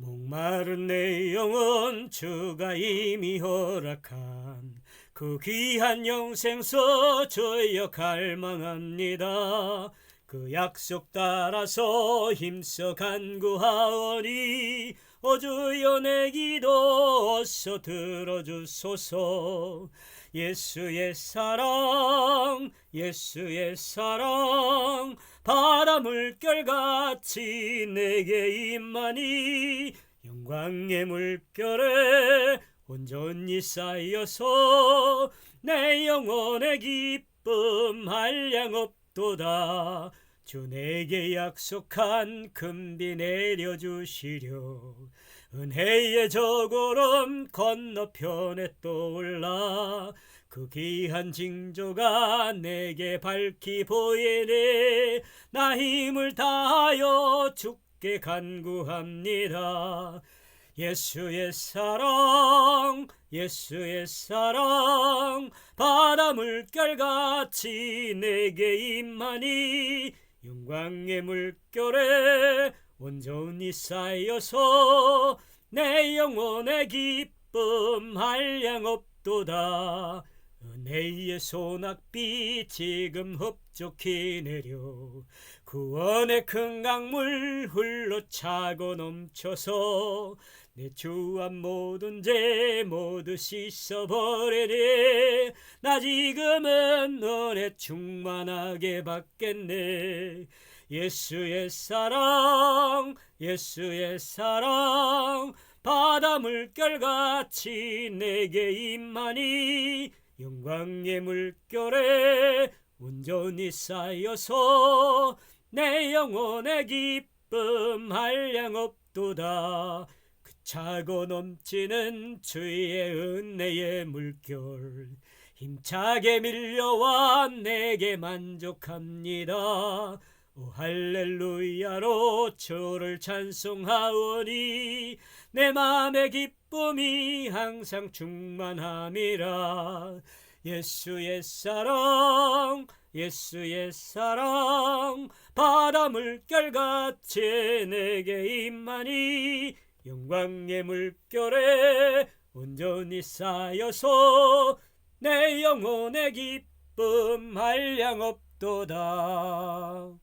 목마른 내 영혼 주가 이미 허락한 그 귀한 영생서 저여 갈망합니다. 그 약속 따라서 힘써 간구하오니 어주여 내 기도 어서 들어주소서. 예수의 사랑 예수의 사랑 바다 물결같이 내게 임하니 영광의 물결에 온전히 쌓여서 내 영혼의 기쁨 한량 없도다 주 내게 약속한 금비 내려주시려. 은혜의 저고름 건너편에 떠올라 그 귀한 징조가 내게 밝히 보이네 나 힘을 다하여 죽게 간구합니다. 예수의 사랑 예수의 사랑 바다 물결같이 내게 임하니 영광의 물결에 온전히 쌓여서 내 영혼의 기쁨 한량없도다. 은혜의 소낙비 지금 흡족히 내려 구원의 큰 강물 흘러 차고 넘쳐서 내 주한 모든 죄 모두 씻어버리니 나 지금은 은혜 충만하게 받겠네. 예수의 사랑 예수의 사랑 바다 물결같이 내게 임하니 영광의 물결에 온전히 쌓여서 내 영혼의 기쁨 한량 없도다. 그 차고 넘치는 주의 은혜의 물결 힘차게 밀려와 내게 만족합니다. 오 할렐루야로 주를 찬송하오니 내 맘의 기쁨이 항상 충만함이라. 예수의 사랑 예수의 사랑 바다 물결같이 내게 임하니 영광의 물결에 온전히 쌓여서 내 영혼의 기쁨 한량 없도다